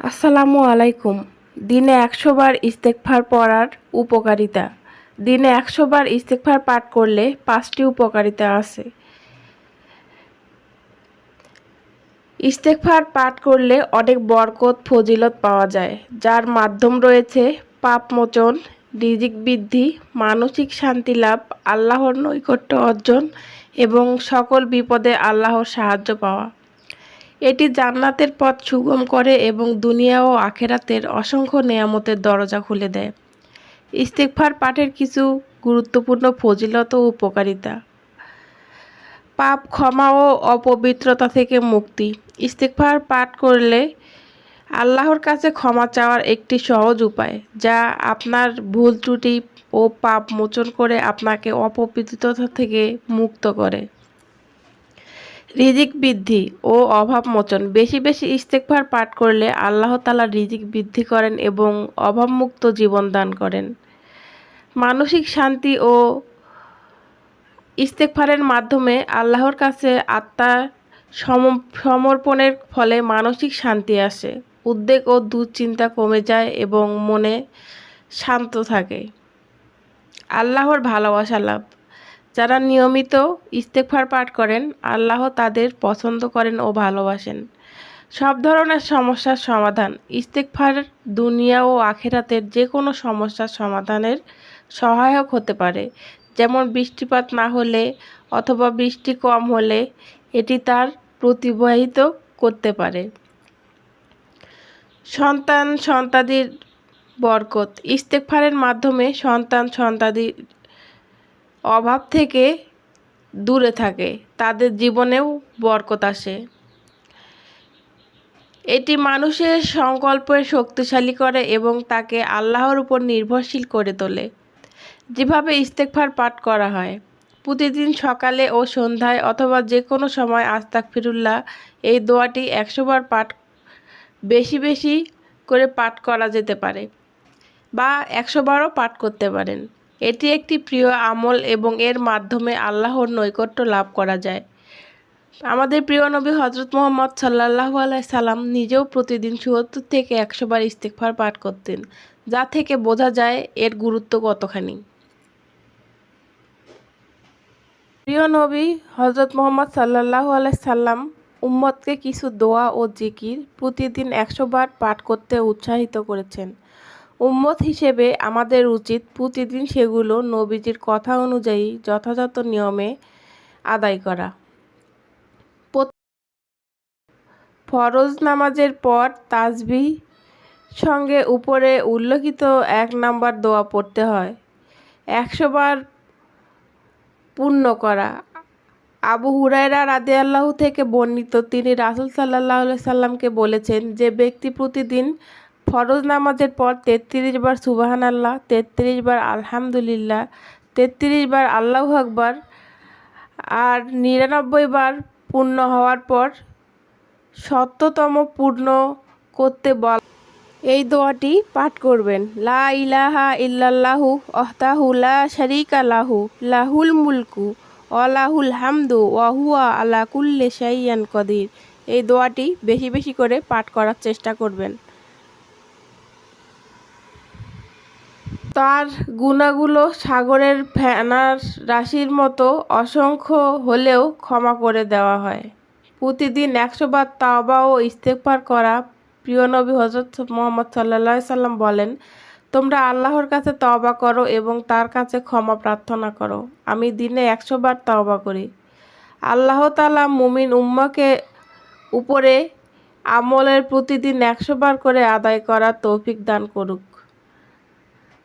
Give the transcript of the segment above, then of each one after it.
আসসালামু আলাইকুম। দিনে একশো বার ইস্তেকফার পড়ার উপকারিতা। দিনে একশো বার ইস্তেকফার পাঠ করলে পাঁচটি উপকারিতা আছে। ইস্তেকফার পাঠ করলে অনেক বরকত, ফজিলত পাওয়া যায়, যার মাধ্যম রয়েছে পাপ মোচন রিজিক বৃদ্ধি, মানসিক শান্তি লাভ, আল্লাহর নৈকট্য অর্জন এবং সকল বিপদে আল্লাহর সাহায্য পাওয়া। এটি জান্নাতের পথ সুগম করে এবং দুনিয়া ও আখেরাতের অসংখ্য নেয়ামতের দরজা খুলে দেয়। ইস্তেকফার পাঠের কিছু গুরুত্বপূর্ণ ফজিলত ও উপকারিতা। পাপ, ক্ষমা ও অপবিত্রতা থেকে মুক্তি। ইস্তেকফার পাঠ করলে আল্লাহর কাছে ক্ষমা চাওয়ার একটি সহজ উপায়, যা আপনার ভুল ত্রুটি ও পাপ মোচন করে আপনাকে অপবিত্রতা থেকে মুক্ত করে। রিজিক বৃদ্ধি ও অভাব মোচন বেশি বেশি ইস্তেকভার পাঠ করলে আল্লাহ তালা রিজিক বৃদ্ধি করেন এবং অভাবমুক্ত জীবন দান করেন। মানসিক শান্তি ও ইস্তেকফারের মাধ্যমে আল্লাহর কাছে আত্মা সমর্পণের ফলে মানসিক শান্তি আসে। উদ্বেগ ও দুশ্চিন্তা কমে যায় এবং মনে শান্ত থাকে। আল্লাহর ভালোবাসা লাভ। যারা নিয়মিত ইস্তেকফার পাঠ করেন, আল্লাহ তাদের পছন্দ করেন ও ভালোবাসেন। সব ধরনের সমস্যার সমাধান ইস্তেকফার দুনিয়া ও আখেরাতের যে কোনো সমস্যার সমাধানের সহায়ক হতে পারে। যেমন বৃষ্টিপাত না হলে অথবা বৃষ্টি কম হলে এটি তার প্রতিবাহিত করতে পারে। সন্তান সন্তাদির বরকত ইস্তেকফারের মাধ্যমে সন্তান সন্তাদি অভাব থেকে দূরে থাকে, তাদের জীবনেও বরকত আসে। এটি মানুষের সংকল্পের শক্তিশালী করে এবং তাকে আল্লাহর উপর নির্ভরশীল করে তোলে। যেভাবে ইস্তেকফার পাঠ করা হয়, প্রতিদিন সকালে ও সন্ধ্যায় অথবা যে কোনো সময় আস্তাক ফিরুল্লাহ এই দোয়াটি একশোবার পাঠ, বেশি বেশি করে পাঠ করা যেতে পারে বা একশোবারও পাঠ করতে পারেন। এটি একটি প্রিয় আমল এবং এর মাধ্যমে আল্লাহর নৈকট্য লাভ করা যায়। আমাদের প্রিয় নবী হজরত মোহাম্মদ সাল্লাহ সাল্লাম নিজেও প্রতিদিন চুয়াত্তর থেকে একশো বার ইস্তেকফার পাঠ করতেন, যা থেকে বোঝা যায় এর গুরুত্ব কতখানি। প্রিয় নবী হজরত মোহাম্মদ সাল্লাহ সাল্লাম উম্মতকে কিছু দোয়া ও জিকির প্রতিদিন একশো বার পাঠ করতে উৎসাহিত করেছেন। উম্মত হিসেবে আমাদের উচিত প্রতিদিন সেগুলো নবীজির কথা অনুযায়ী যথাযথ নিয়মে আদায় করা। ফরজ নামাজের পর তাজবি সঙ্গে উপরে উল্লেখিত এক নাম্বার দোয়া পড়তে হয়। একশো বার পূর্ণ করা। আবু হুরাইরা রাদে আল্লাহ থেকে বর্ণিত তিনি রাসুল সাল্লাহ সাল্লামকে বলেছেন, যে ব্যক্তি প্রতিদিন ফরজ নামাজের পর তেত্রিশ বার সুবাহান আল্লাহ তেত্রিশ বার আলহামদুলিল্লাহ, তেত্রিশ বার আল্লাহ আকবার আর নিরানব্বই বার পূর্ণ হওয়ার পর সত্যতম পূর্ণ করতে বল। এই দোয়াটি পাঠ করবেন। লা ইলাহা ইল্লাল্লাহু অহতাহু লা শারিকা লাহু, লাহুল মুলকু অলাহুল হামদু ওয়াহুয়া আলা কুল্লে শাইয়ান কদির। এই দোয়াটি বেশি বেশি করে পাঠ করার চেষ্টা করবেন। তার গুণাগুলো সাগরের ফেনার রাশির মতো অসংখ্য হলেও ক্ষমা করে দেওয়া হয়। প্রতিদিন একশো বার তাওবা ও ইস্তেকবার করা প্রিয় নবী হজরত মোহাম্মদ সাল্লা সাল্লাম বলেন, তোমরা আল্লাহর কাছে তওবা করো এবং তার কাছে ক্ষমা প্রার্থনা করো। আমি দিনে একশো বার তওবা করি। আল্লাহ তালা মুমিন উম্মাকে উপরে আমলের প্রতিদিন একশো বার করে আদায় করার তৌফিক দান করুক।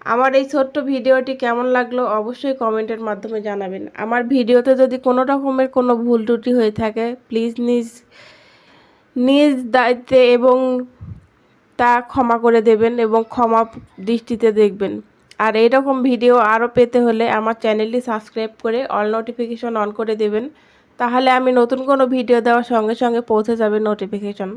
আমার এই ছোট্ট ভিডিওটি কেমন লাগল অবশ্যই কমেন্টের মাধ্যমে জানাবেন। আমার ভিডিওতে যদি কোনো রকমের কোনো ভুল ত্রুটি হয়ে থাকে প্লিজ নিজ নিজ দায়িত্বে এবং তা ক্ষমা করে দেবেন এবং ক্ষমা দৃষ্টিতে দেখবেন। আর এইরকম ভিডিও আরও পেতে হলে আমার চ্যানেলটি সাবস্ক্রাইব করে অল নোটিফিকেশন অন করে দেবেন। তাহলে আমি নতুন কোনো ভিডিও দেওয়ার সঙ্গে সঙ্গে পৌঁছে যাবে নোটিফিকেশন।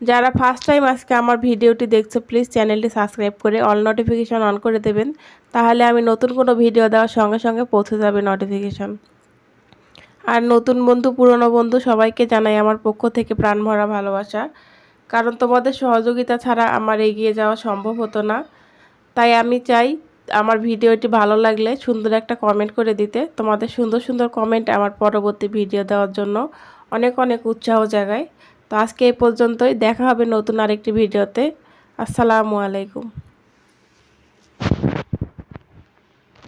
যারা ফার্স্ট টাইম আজকে আমার ভিডিওটি দেখছ প্লিজ চ্যানেলটি সাবস্ক্রাইব করে অল নোটিফিকেশান অন করে দেবেন। তাহলে আমি নতুন কোনো ভিডিও দেওয়ার সঙ্গে সঙ্গে পৌঁছে যাবে নোটিফিকেশান আর নতুন বন্ধু, পুরনো বন্ধু, সবাইকে জানাই আমার পক্ষ থেকে প্রাণভরা ভালোবাসা। কারণ তোমাদের সহযোগিতা ছাড়া আমার এগিয়ে যাওয়া সম্ভব হতো না। তাই আমি চাই আমার ভিডিওটি ভালো লাগলে সুন্দর একটা কমেন্ট করে দিতে। তোমাদের সুন্দর সুন্দর কমেন্ট আমার পরবর্তী ভিডিও দেওয়ার জন্য অনেক অনেক উৎসাহ জাগায়। তো আজকে এই পর্যন্তই। দেখা হবে নতুন আরেকটি ভিডিওতে। আসসালামু আলাইকুম।